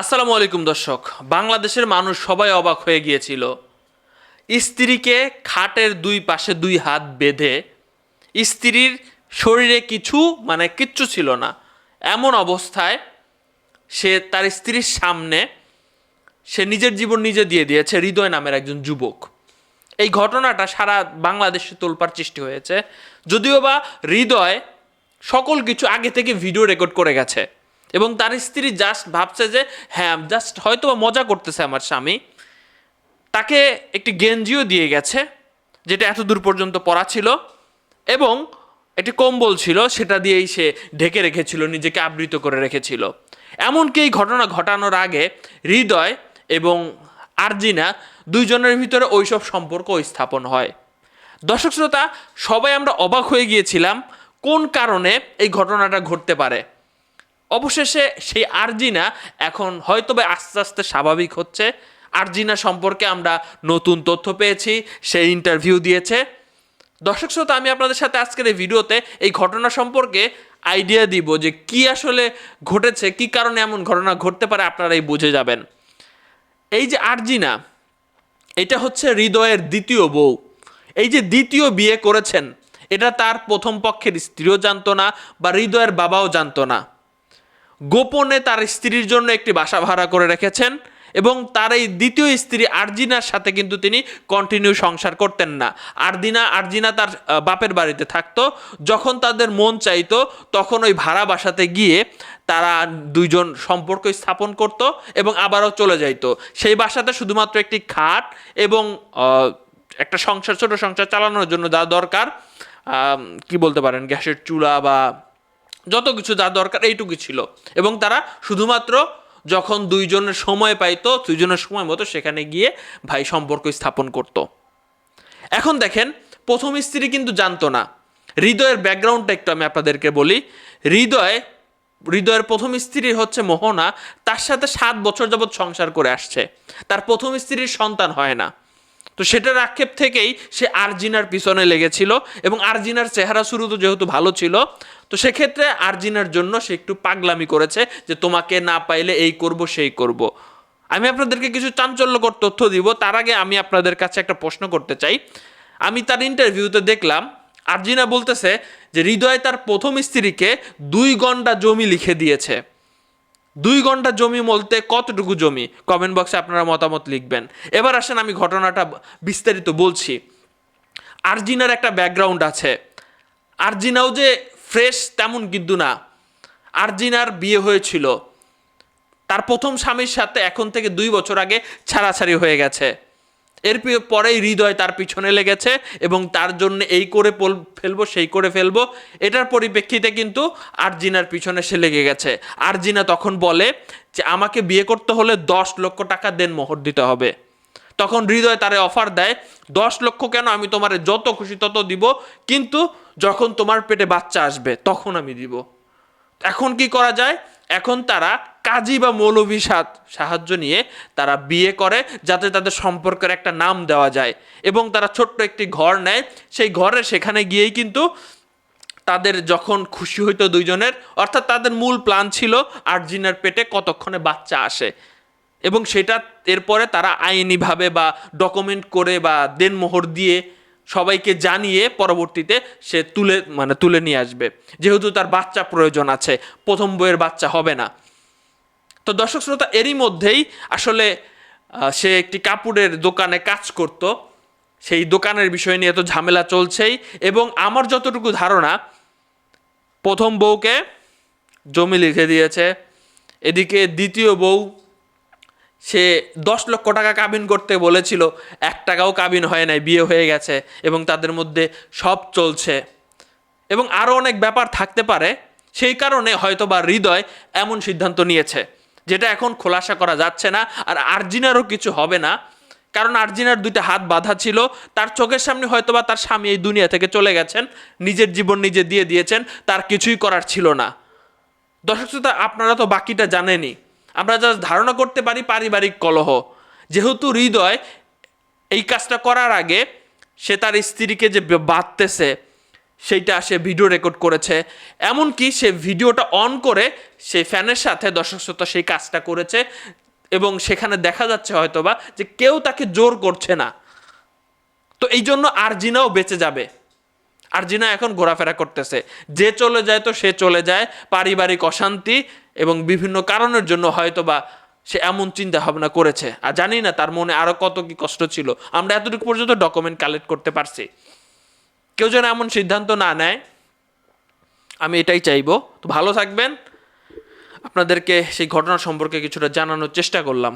আসসালামু আলাইকুম দর্শক। বাংলাদেশের মানুষ সবাই অবাক হয়ে গিয়েছিল। স্ত্রীকে খাটের দুই পাশে দুই হাত বেঁধে স্ত্রীর শরীরে কিছু মানে কিচ্ছু ছিল না। এমন অবস্থায় সে তার স্ত্রীর সামনে সে নিজের জীবন নিজে দিয়ে দিয়েছে, হৃদয় নামের একজন যুবক। এই ঘটনাটা সারা বাংলাদেশে তোলপার সৃষ্টি হয়েছে। যদিও বা হৃদয় সকল কিছু আগে থেকে ভিডিও রেকর্ড করে গেছে। এবং তার স্ত্রী জাস্ট ভাবছে যে হ্যাঁ জাস্ট হয়তো মজা করতেছে আমার স্বামী। তাকে একটি গেঞ্জিও দিয়ে গেছে, যেটা এত দূর পর্যন্ত পরা ছিল এবং একটি কম্বল ছিল, সেটা দিয়েই সে ঢেকে রেখেছিল, নিজেকে আবৃত করে রেখেছিল। এমনকি এই ঘটনা ঘটানোর আগে হৃদয় এবং আর্জিনা দুইজনের ভিতরে ওইসব সম্পর্ক স্থাপন হয়। দর্শক শ্রোতা, সবাই আমরা অবাক হয়ে গিয়েছিলাম কোন কারণে এই ঘটনাটা ঘটতে পারে। অবশেষে সেই আরজিনা এখন হয়তো বা আস্তে আস্তে স্বাভাবিক হচ্ছে। আরজিনা সম্পর্কে আমরা নতুন তথ্য পেয়েছি, সে ইন্টারভিউ দিয়েছে। দর্শক শ্রোতা, আমি আপনাদের সাথে আজকের এই ভিডিওতে এই ঘটনা সম্পর্কে আইডিয়া দিব যে কি আসলে ঘটেছে, কি কারণে এমন ঘটনা ঘটতে পারে, আপনারাই বুঝে যাবেন। এই যে আরজিনা, এটা হচ্ছে হৃদয়ের দ্বিতীয় বউ। এই যে দ্বিতীয় বিয়ে করেছেন, এটা তার প্রথম পক্ষের স্ত্রীও জানতো না বা হৃদয়ের বাবাও জানতো না। গোপনে তার স্ত্রীর জন্য একটি বাসা ভাড়া করে রেখেছেন এবং তার এই দ্বিতীয় স্ত্রী আরজিনার সাথে কিন্তু তিনি কন্টিনিউ সংসার করতেন না। আরদিনা, আরজিনা তার বাপের বাড়িতে থাকতো। যখন তাদের মন চাইতো, তখন ওই ভাড়া বাসাতে গিয়ে তারা দুইজন সম্পর্ক স্থাপন করত এবং আবারও চলে যাইতো। সেই বাসাতে শুধুমাত্র একটি খাট এবং একটা সংসার, ছোট সংসার চালানোর জন্য যা দরকার কি বলতে পারেন, গ্যাসের চুলা বা যত কিছু যা দরকার এইটুকু ছিল। এবং তারা শুধুমাত্র যখন দুইজনের সময় পাইতো, দুইজনের সময় মতো সেখানে গিয়ে ভাই সম্পর্ক স্থাপন করত। এখন দেখেন, প্রথম স্ত্রী কিন্তু জানতো না। হৃদয়ের ব্যাকগ্রাউন্ডটা একটু আমি আপনাদেরকে বলি। হৃদয়, হৃদয়ের প্রথম স্ত্রী হচ্ছে মোহনা, তার সাথে সাত বছর যাবৎ সংসার করে আসছে। তার প্রথম স্ত্রীর সন্তান হয় না। তো সেটার আক্ষেপ থেকেই সে আরজিনার পিছনে লেগেছিল এবং আরজিনার চেহারা শুরু তো যেহেতু ভালো ছিল, তো সেক্ষেত্রে আরজিনার জন্য সে একটু পাগলামি করেছে যে তোমাকে না পাইলে এই করব, সেই করব। আমি আপনাদেরকে কিছু চাঞ্চল্যকর তথ্য দিব, তার আগে আমি আপনাদের কাছে একটা প্রশ্ন করতে চাই। আমি তার ইন্টারভিউতে দেখলাম, আরজিনা বলতেছে যে হৃদয় তার প্রথম স্ত্রীকে দুই ঘণ্টা জমি লিখে দিয়েছে। দুই ঘণ্টা জমি বলতে কতটুকু জমি? কমেন্ট বক্সে আপনারা মতামত লিখবেন। এবার আসেন আমি ঘটনাটা বিস্তারিত বলছি। আর্জিনার একটা ব্যাকগ্রাউন্ড আছে। আর্জিনাও যে ফ্রেশ তেমন কিন্তু না। আর্জিনার বিয়ে হয়েছিল। তার প্রথম স্বামীর সাথে এখন থেকে দুই বছর আগে ছাড়াছাড়ি হয়ে গেছে। এর পরেই হৃদয় তার পিছনে লেগেছে এবং তার জন্য এই করে ফেলব, সেই করে ফেলব। এটার পরিপ্রেক্ষিতে কিন্তু আরজিনার পিছনে সে লেগে গেছে। আরজিনা তখন বলে যে, আমাকে বিয়ে করতে হলে দশ লক্ষ টাকা দেন, মোহর দিতে হবে। তখন হৃদয় তারে অফার দেয়, দশ লক্ষ কেন? আমি তোমার যত খুশি তত দিব, কিন্তু যখন তোমার পেটে বাচ্চা আসবে, তখন আমি দিব। এখন কি করা যায়? এখন তারা কাজী বা মৌলভী সাহায্য নিয়ে তারা বিয়ে করে, যাতে তাদের সম্পর্কের একটা নাম দেওয়া যায়। এবং তারা ছোট্ট একটি ঘর নেয়। সেই ঘরে সেখানে গিয়েই কিন্তু তাদের যখন খুশি হইতো দুইজনের, অর্থাৎ তাদের মূল প্ল্যান ছিল আর্জিনার পেটে কতক্ষণে বাচ্চা আসে। এবং সেটা এরপরে তারা আইনিভাবে বা ডকুমেন্ট করে বা দেনমোহর দিয়ে সবাইকে জানিয়ে পরবর্তীতে সে তুলে মানে তুলে নিয়ে আসবে। যেহেতু তার বাচ্চা প্রয়োজন আছে, প্রথম বইয়ের বাচ্চা হবে না। তো দর্শক শ্রোতা, এরই মধ্যেই আসলে সে একটি কাপড়ের দোকানে কাজ করত। সেই দোকানের বিষয় নিয়ে তো ঝামেলা চলছেই এবং আমার যতটুকু ধারণা, প্রথম বউকে জমি লিখে দিয়েছে। এদিকে দ্বিতীয় বউ, সে দশ লক্ষ টাকা কাবিন করতে বলেছিল, এক টাকাও কাবিন হয় নাই, বিয়ে হয়ে গেছে এবং তাদের মধ্যে সব চলছে। এবং আরও অনেক ব্যাপার থাকতে পারে, সেই কারণে হয়তো বা হৃদয় এমন সিদ্ধান্ত নিয়েছে। যেটা এখন খোলাসা করা যাচ্ছে না, আর আর্জিনারও কিছু হবে না। কারণ আর্জিনার দুইটা হাত বাঁধা ছিল, তার চোখের সামনে হয়তো বা তার স্বামী এই দুনিয়া থেকে চলে গেছেন, নিজের জীবন নিজে দিয়ে দিয়েছেন, তার কিছুই করার ছিল না। দর্শক শ্রোতা, আপনারা তো বাকিটা জানেনই। আমরা জাস্ট ধারণা করতে পারি পারিবারিক কলহ। যেহেতু হৃদয় এই কাজটা করার আগে সে তার স্ত্রীকে যে বাঁধতেছে সেইটা সে ভিডিও রেকর্ড করেছে। এমনকি সে ভিডিওটা অন করে সে ফ্যানের সাথে দর্শক শ্রোতা সেই কাজটা করেছে এবং সেখানে দেখা যাচ্ছে হয়তোবা যে কেউ তাকে জোর করছে না। তো এই জন্য আরজিনাও বেঁচে যাবে। আরজিনা এখন ঘোরাফেরা করতেছে। যে চলে যায় তো সে চলে যায়, পারিবারিক অশান্তি এবং বিভিন্ন কারণের জন্য হয়তোবা সে এমন চিন্তা ভাবনা করেছে। আর জানি না তার মনে আরও কত কি কষ্ট ছিল। আমরা এতটুকু পর্যন্ত ডকুমেন্ট কালেক্ট করতে পারছি। কেউ যেন এমন সিদ্ধান্ত না নেয়, আমি এটাই চাইব। তো ভালো থাকবেন। আপনাদেরকে সেই ঘটনা সম্পর্কে কিছুটা জানানোর চেষ্টা করলাম।